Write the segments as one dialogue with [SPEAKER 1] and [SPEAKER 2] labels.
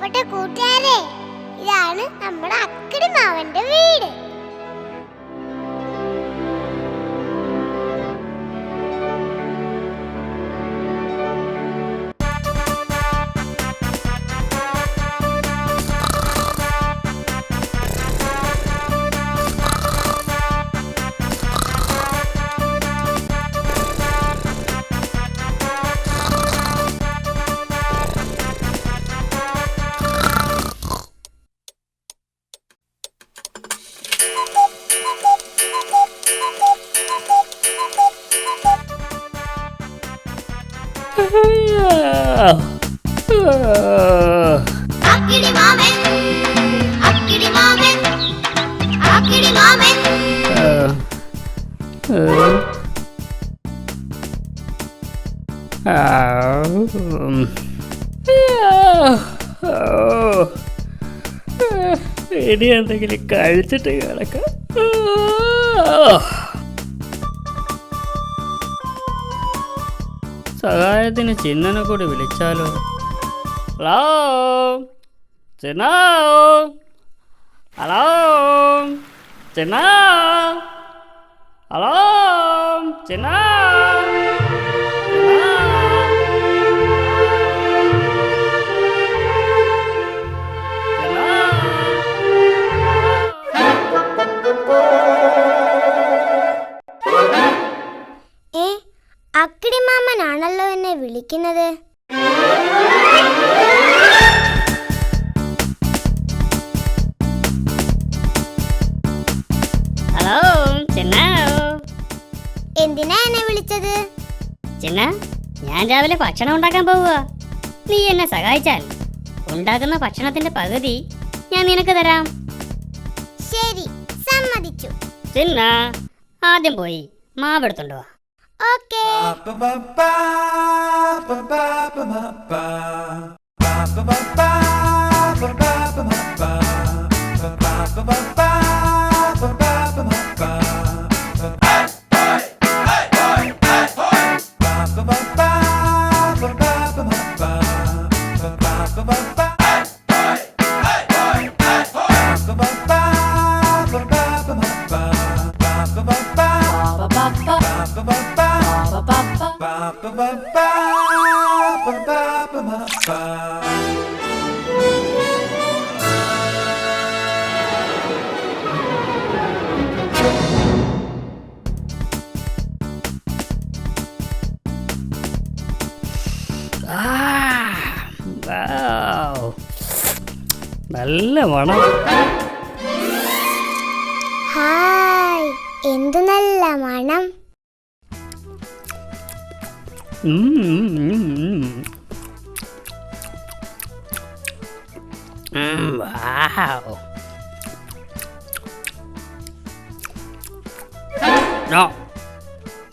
[SPEAKER 1] പ്രിയപ്പെട്ട കൂട്ടുകാരെ ഇതാണ് നമ്മുടെ അക്കിടി മാവന്റെ വീട്.
[SPEAKER 2] ഇനി എന്തെങ്കിലും കഴിച്ചിട്ട് കിടക്കാം സഹായത്തിന് ചിന്നനെ കൂടി വിളിച്ചാലോ hello Chinna hello Chinna hello Chinna
[SPEAKER 1] എന്നെ വിളിക്കുന്നത്
[SPEAKER 2] ഹലോ ചിന്ന?
[SPEAKER 1] എന്തിനാ എന്നെ വിളിച്ചത്?
[SPEAKER 2] ചിന്ന ഞാൻ രാവിലെ ഭക്ഷണം ഉണ്ടാക്കാൻ പോവുക നീ എന്നെ സഹായിച്ചാൽ ഉണ്ടാക്കുന്ന ഭക്ഷണത്തിന്റെ പകുതി ഞാൻ നിനക്ക് തരാം.
[SPEAKER 1] ശരി സമ്മതിച്ചു.
[SPEAKER 2] ചിന്ന ആദ്യം പോയി മാവെടുത്തുണ്ടോ
[SPEAKER 1] ba
[SPEAKER 2] ba ba
[SPEAKER 1] ba ba ba നല്ല മണം
[SPEAKER 2] ഹായ് എന്തു നല്ല മണം. വാവ്. No.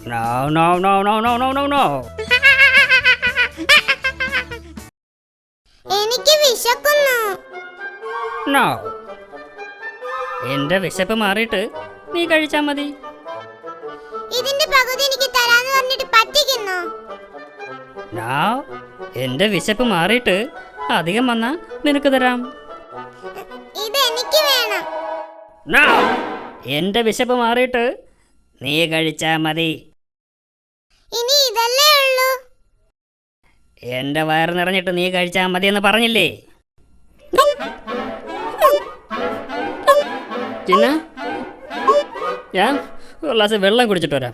[SPEAKER 2] No, no, no, no, no, no, no, no.
[SPEAKER 1] എനിക്ക് വിശക്കുന്നു
[SPEAKER 2] നോ എന്റെ വിശപ്പ് മാറിയിട്ട് നീ കഴിച്ചാ മതി
[SPEAKER 1] ഇതിന്റെ പകുതി എനിക്ക് തരാന്ന് പറഞ്ഞിട്ട് പറ്റിക്കുന്നു
[SPEAKER 2] എന്റെ വിശപ്പ് മാറിയിട്ട് അധികം വന്നാ നിനക്ക് തരാം. എന്റെ വിശപ്പ് മാറിയിട്ട് നീ കഴിച്ചാ മതി.
[SPEAKER 1] ഇനി ഇതല്ലേ ഉള്ളൂ.
[SPEAKER 2] എന്റെ വയറ് നിറഞ്ഞിട്ട് നീ കഴിച്ചാ മതി എന്ന് പറഞ്ഞില്ലേ? ചിന്ന ഞാൻ ഒരു ഗ്ലാസ് വെള്ളം കുടിച്ചിട്ട് വരാം.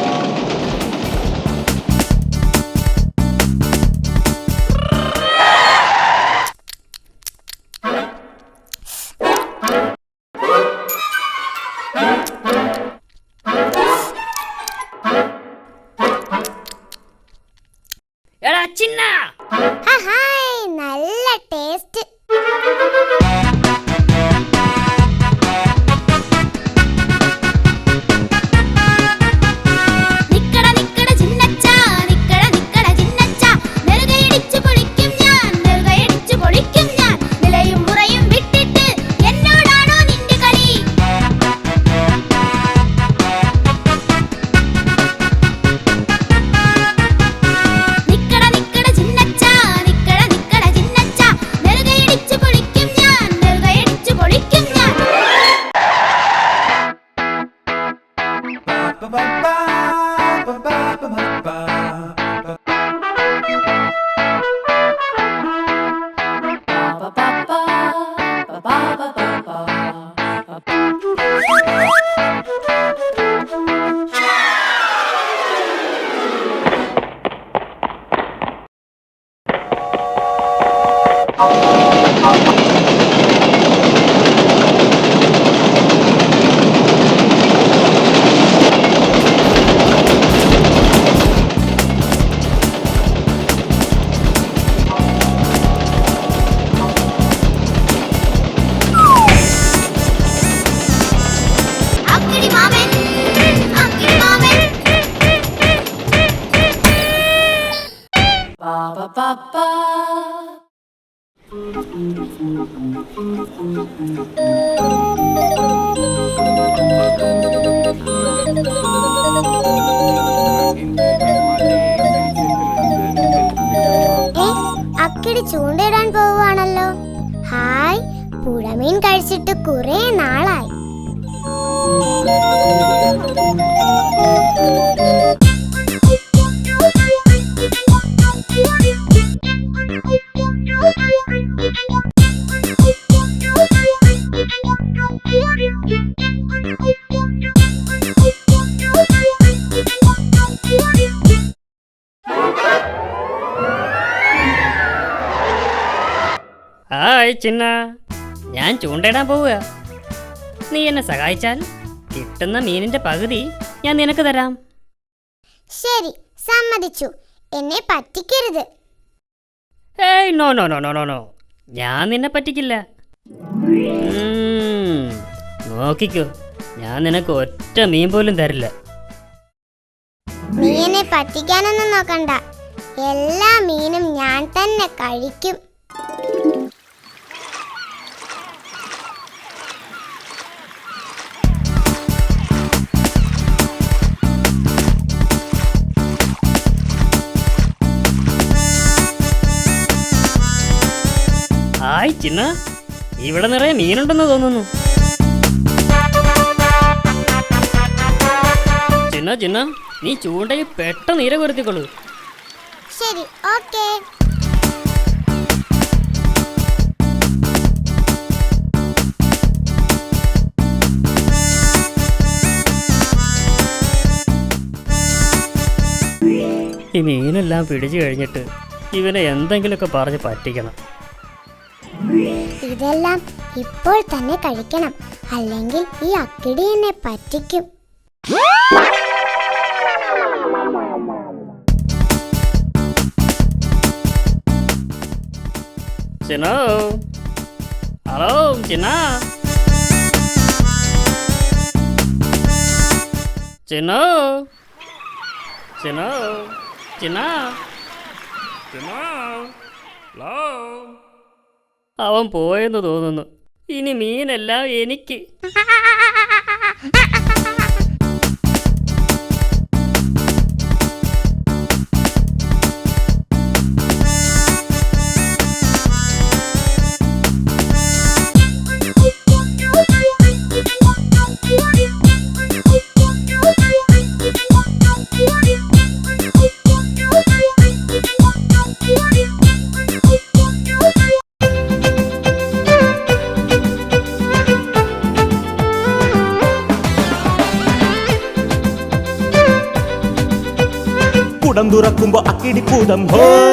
[SPEAKER 1] അക്കിടി ചൂണ്ടയിടാൻ പോവുകയാണല്ലോ. ഹായ് പുഴമീൻ കഴിച്ചിട്ട് കുറെ നാളായി.
[SPEAKER 2] ഹായ് ചിന്ന. ഞാൻ ചൂണ്ടയിടാൻ പോവുക. നീ എന്നെ സഹായിച്ചാൽ കിട്ടുന്ന മീനിന്റെ പകുതി ഞാൻ നിനക്ക് തരാം.
[SPEAKER 1] ശരി സമ്മതിച്ചു. എന്നെ പറ്റിക്കരുത്.
[SPEAKER 2] ഏയ് no no no no no no. ഞാൻ നിന്നെ പറ്റിക്കില്ല. നോക്കിക്കോ. ഞാൻ നിനക്ക് ഒറ്റ മീൻ പോലും തരില്ല.
[SPEAKER 1] മീനെ പറ്റിക്കാനൊന്നും നോക്കണ്ട. എല്ലാ മീനും ഞാൻ തന്നെ കഴിക്കും.
[SPEAKER 2] ഹായ് ചിന്ന. ഇവിടെ നിറയെ മീനുണ്ടെന്ന് തോന്നുന്നു. ചിന്ന ചിന്ന നീ ചൂണ്ടയിൽ പെട്ടെന്ന് ഇര കൊരുത്തിക്കൊള്ളു.
[SPEAKER 1] ശരി ഓക്കേ.
[SPEAKER 2] ഈ മീനെല്ലാം പിടിച്ചു കഴിഞ്ഞിട്ട് ഇവനെ എന്തെങ്കിലുമൊക്കെ പറഞ്ഞ് പറ്റിക്കണം.
[SPEAKER 1] ഇതെല്ലാം ഇപ്പോൾ തന്നെ കഴിക്കണം. അല്ലെങ്കിൽ ഈ അക്കിടി എന്നെ പറ്റിക്കും.
[SPEAKER 2] ചിന്നോ ഹലോ ചിന്ന ചിനോ ചിനോ ചിന്ന ചിന്നോ ഹലോ അവൻ പോയെന്ന് തോന്നുന്നു. ഇനി മീനെല്ലാം എനിക്ക്.
[SPEAKER 3] തുറക്കുമ്പോ അക്കിടിപ്പൂതം ഹോയ്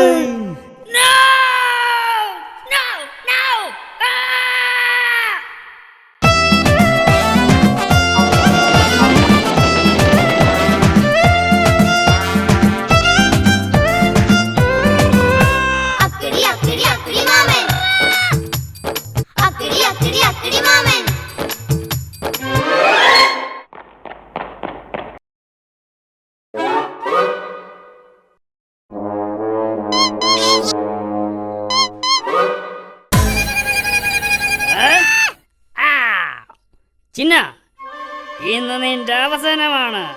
[SPEAKER 2] ചിന്ന